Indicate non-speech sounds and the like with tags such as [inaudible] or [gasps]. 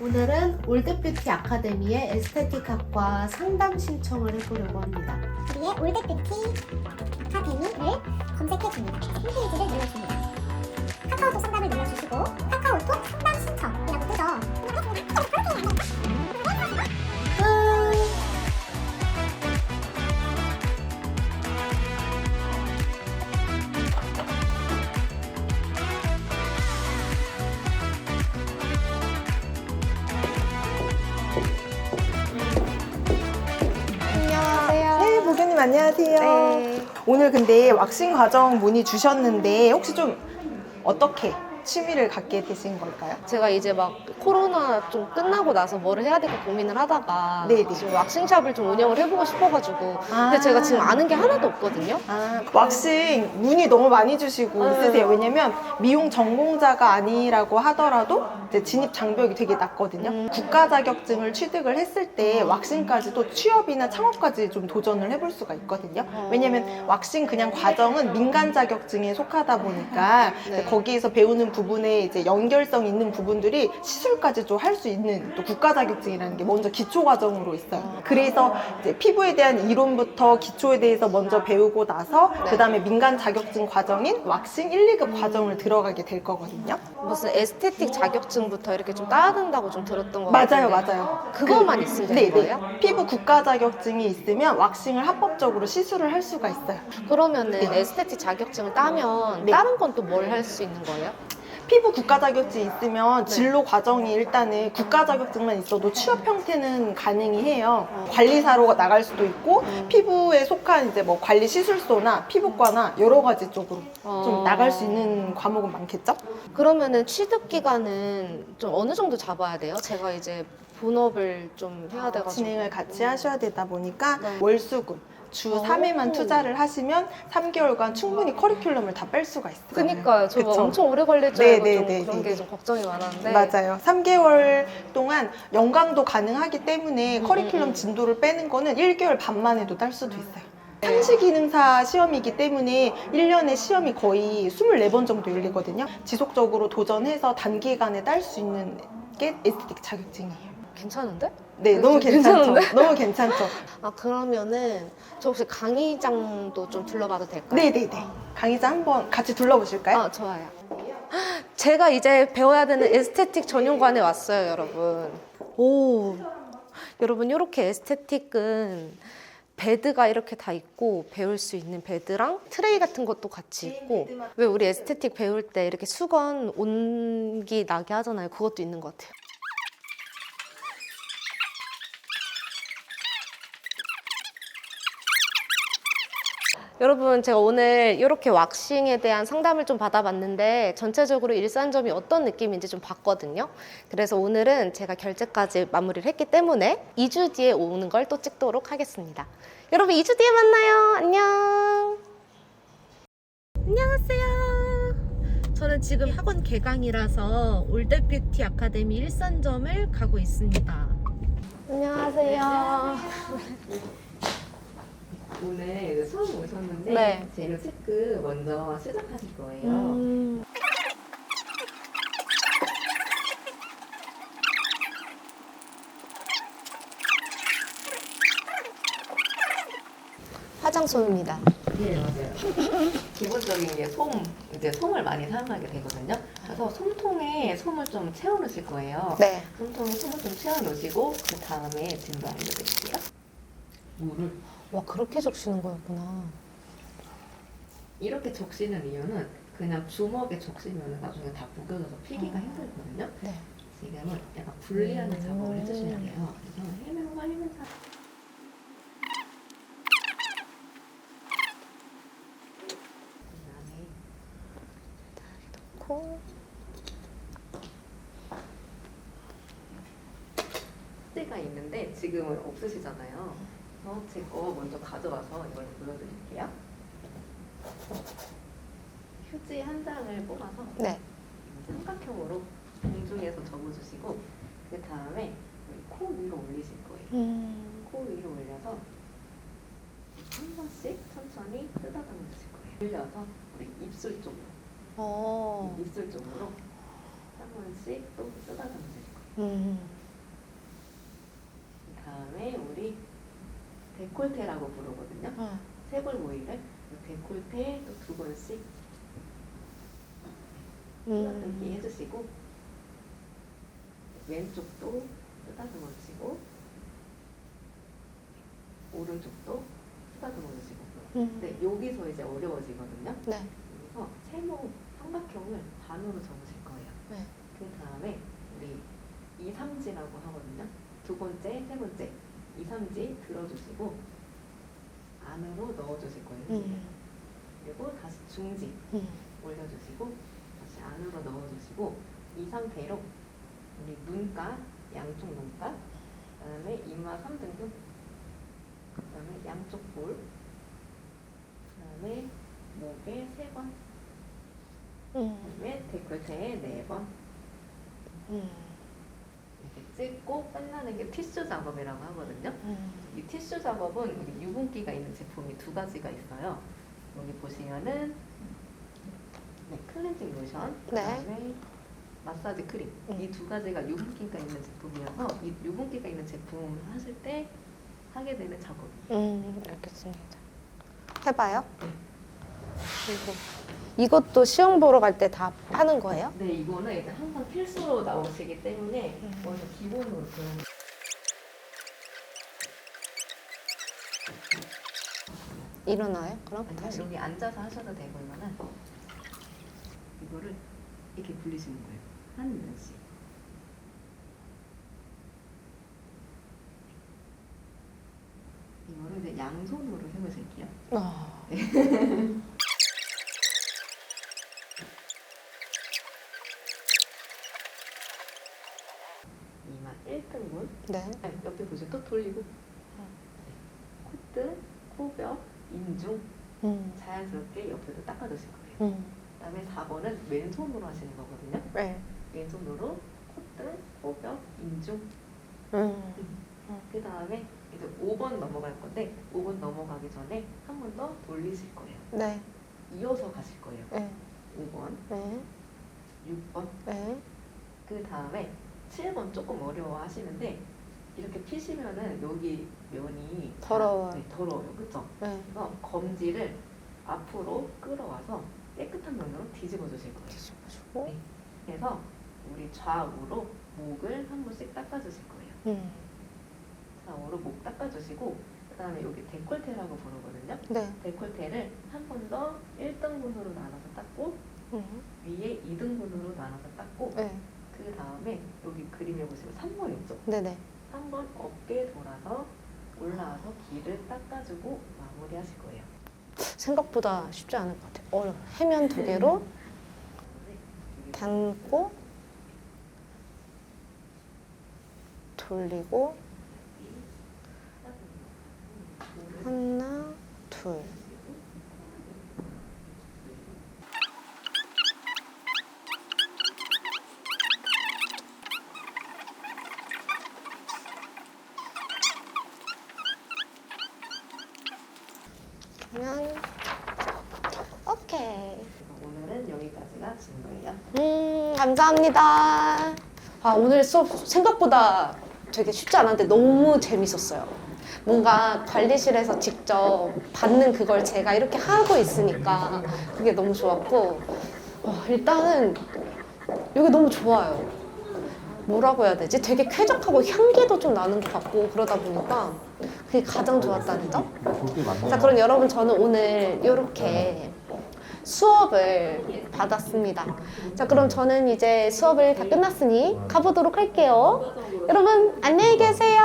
오늘은 올드뷰티 아카데미의 에스테틱학과 상담 신청을 해보려고 합니다. 우리의 올댓뷰티 아카데미를 검색해줍니다. 홈페이지를 눌러줍니다. 카카오톡 상담을 눌러주시고 카카오톡 상담 신청이라고 뜨죠. 안녕하세요. 안녕하세요. 네. 오늘 근데 왁싱 과정 문의 주셨는데 혹시 좀 어떻게 취미를 갖게 되신 걸까요? 제가 이제 막 코로나 좀 끝나고 나서 뭐를 해야 될까 고민을 하다가 네네. 지금 왁싱샵을 좀 운영을 해보고 싶어가지고 아. 근데 제가 지금 아는 게 하나도 없거든요. 아, 왁싱 문의 너무 많이 주시고 네. 있으세요. 왜냐면 미용 전공자가 아니라고 하더라도 이제 진입 장벽이 되게 낮거든요. 음. 국가 자격증을 취득을 했을 때 왁싱까지도 취업이나 창업까지 좀 도전을 해볼 수가 있거든요. 어. 왜냐면 왁싱 그냥 과정은 민간 자격증에 속하다 보니까 네. 거기에서 배우는 부분에 이제 연결성 있는 부분들이 시술까지 좀 할 수 있는 또 국가 자격증이라는 게 먼저 기초 과정으로 있어요. 그래서 이제 피부에 대한 이론부터 기초에 대해서 먼저 배우고 나서 네. 그다음에 민간 자격증 과정인 왁싱 1, 2급 과정을 들어가게 될 거거든요. 무슨 에스테틱 자격증부터 이렇게 좀 따야 된다고 좀 들었던 것 맞아요, 같은데 맞아요. 그것만 있으면 되는 네, 네. 거예요? 피부 국가 자격증이 있으면 왁싱을 합법적으로 시술을 할 수가 있어요. 그러면은 네. 에스테틱 자격증을 따면 네. 다른 건 또 뭘 할 수 있는 거예요? 피부 국가 자격증이 네. 있으면 진로 과정이 일단은 국가 자격증만 있어도 취업 형태는 가능히 해요. 어. 관리사로 나갈 수도 있고 음. 피부에 속한 이제 뭐 관리 시술소나 피부과나 여러 가지 쪽으로 좀 어. 나갈 수 있는 과목은 많겠죠? 그러면은 취득 기간은 좀 어느 정도 잡아야 돼요? 제가 이제 본업을 좀 해야 돼가지고 진행을 같이 하셔야 되다 보니까 네. 월수금 주 오. 3회만 투자를 하시면 3개월간 충분히 커리큘럼을 다 뺄 수가 있어요. 그니까요. 저 그쵸? 엄청 오래 걸릴 줄 네, 알고 네, 좀 네, 그런 네, 게 네. 좀 걱정이 많았는데 맞아요. 3개월 동안 연강도 가능하기 때문에 음, 커리큘럼 음, 음. 진도를 빼는 거는 1개월 반만 해도 딸 수도 있어요. 상시기능사 시험이기 때문에 1년에 시험이 거의 24번 정도 열리거든요. 지속적으로 도전해서 단기간에 딸 수 있는 게 에스테틱 자격증이에요. 괜찮은데? 네, 너무 괜찮은데? 괜찮죠? [laughs] 너무 괜찮죠? 아 그러면은 저 혹시 강의장도 좀 둘러봐도 될까요? 네 네 네. 강의자 한번 같이 둘러보실까요? 아 좋아요. [gasps] 제가 이제 배워야 되는 에스테틱 전용관에 왔어요, 여러분. 오, 여러분 이렇게 에스테틱은 베드가 이렇게 다 있고 배울 수 있는 베드랑 트레이 같은 것도 같이 있고 왜 우리 에스테틱 배울 때 이렇게 수건 온기 나게 하잖아요. 그것도 있는 것 같아요. 여러분 제가 오늘 이렇게 왁싱에 대한 상담을 좀 받아봤는데 전체적으로 일산점이 어떤 느낌인지 좀 봤거든요. 그래서 오늘은 제가 결제까지 마무리를 했기 때문에 2주 뒤에 오는 걸 또 찍도록 하겠습니다. 여러분 2주 뒤에 만나요. 안녕. 안녕하세요. 저는 지금 학원 개강이라서 올댓뷰티 아카데미 일산점을 가고 있습니다. 안녕하세요. 오늘 처음 오셨는데 네. 재료 체크 먼저 시작하실 거예요. 음. 화장솜입니다. 네 맞아요. [laughs] 기본적인 게 솜, 이제 솜을 많이 사용하게 되거든요. 그래서 솜통에 솜을 좀 채워 놓으실 거예요. 네. 솜통에 솜을 좀 채워 놓으시고 그 다음에 진도 알려드릴게요. 물을 와 그렇게 적시는 거였구나. 이렇게 적시는 이유는 그냥 주먹에 적시면 나중에 다 구겨져서 피기가 힘들거든요. 네. 지금은 약간 분리하는 음. 작업을 해주셔야 돼요. 그래서 해명과 해명사 그다음에 코. 휴지가 있는데 지금은 없으시잖아요. 그래서 제거 먼저 가져와서 이걸 보여드릴게요. 휴지 한 장을 뽑아서 네. 삼각형으로 공중에서 접어주시고 그 다음에 코 위로 올리실 거예요. 음. 코 위로 올려서 한 번씩 천천히 주실 거예요. 올려서 우리 입술 쪽으로, 어. 입술 쪽으로 한 번씩 또 주실 거예요. 음. 그 다음에 우리 데콜테라고 부르거든요. 어. 세골 모이를 데콜테 또 두 번씩 음. 쓰다듬기 해주시고 왼쪽도 쓰다듬어 주시고 오른쪽도 쓰다듬어 주시고 음. 근데 여기서 이제 어려워지거든요. 네. 여기서 세모 삼각형을 반으로 접으실 거예요. 네. 그 다음에 우리 2, 3지라고 하거든요. 두 번째, 세 번째 2, 3지 들어주시고 안으로 넣어주실 거예요. 음. 그리고 다시 중지 음. 올려주시고 다시 안으로 넣어주시고 이 상태로 우리 눈가, 양쪽 눈가, 그다음에 이마 3등분, 그다음에 양쪽 볼, 그다음에 목에 3번, 음. 그다음에 데콜테에 4번 음. 찍고 끝나는 게 티슈 작업이라고 하거든요. 음. 이 티슈 작업은 여기 유분기가 있는 제품이 두 가지가 있어요. 여기 보시면은 네, 클렌징 로션, 그다음에 마사지 크림 음. 이 두 가지가 유분기가 있는 제품이어서 이 유분기가 있는 제품을 하실 때 하게 되는 작업. 음, 알겠습니다. 해봐요. 이거. 이것도 시험 보러 갈 때 다 하는 거예요? 네, 이거는 이제 항상 필수로 나오시기 때문에 음. 먼저 기본으로 배우는 일어나요? 그럼 아니면 다시. 여기 앉아서 하셔도 되거나 이거를 이렇게 굴리시는 거예요. 한 면씩. 이거를 이제 양손으로 해보실게요. 어. [laughs] 이마 1등분. 네. 옆에 보시면 또 돌리고. 콧등, 코뼈, 인중 음. 자연스럽게 옆에도 닦아주실 거예요. 음. 그다음에 4번은 왼손으로 하시는 거거든요. 네. 왼손으로 콧등, 코뼈, 인중. 음. 그 다음에 이제 5번 넘어갈 건데 5번 넘어가기 전에 한 번 더 돌리실 거예요. 네. 이어서 가실 거예요. 네. 5번, 네. 6번, 네. 그 다음에 7번 조금 어려워 하시는데 이렇게 피시면은 여기 면이 더러워요. 다- 네, 더러워요. 그쵸? 네. 그래서 검지를 앞으로 끌어와서 깨끗한 면으로 뒤집어 주실 거예요. 뒤집어주고. 네. 그래서 우리 좌우로 목을 한 번씩 닦아주실 거예요. 음. 좌우로 목 닦아주시고 그 다음에 여기 데콜테라고 부르거든요. 네. 데콜테를 한 번 더 1등분으로 나눠서 닦고 음. 위에 2등분으로 나눠서 닦고 네. 그 다음에 그림에 보시면 3번 있죠? 네네. 3번 어깨 돌아서 올라와서 귀를 닦아주고 마무리하실 거예요. 생각보다 쉽지 않을 것 같아요. 어, 해면 두 개로 담고 돌리고 하나 둘 그러면 오케이 그래서 오늘은 여기까지가 증거예요. 음, 감사합니다. 아, 오늘 수업 생각보다 되게 쉽지 않았는데 너무 재밌었어요. 뭔가 관리실에서 직접 받는 그걸 제가 이렇게 하고 있으니까 그게 너무 좋았고, 어, 일단은 여기 너무 좋아요. 뭐라고 해야 되지? 되게 쾌적하고 향기도 좀 나는 것 같고 그러다 보니까 그게 가장 좋았다는 점? 자, 그럼 여러분 저는 오늘 이렇게 수업을 받았습니다. 자, 그럼 저는 이제 수업을 다 끝났으니 가보도록 할게요. 여러분, 안녕히 계세요.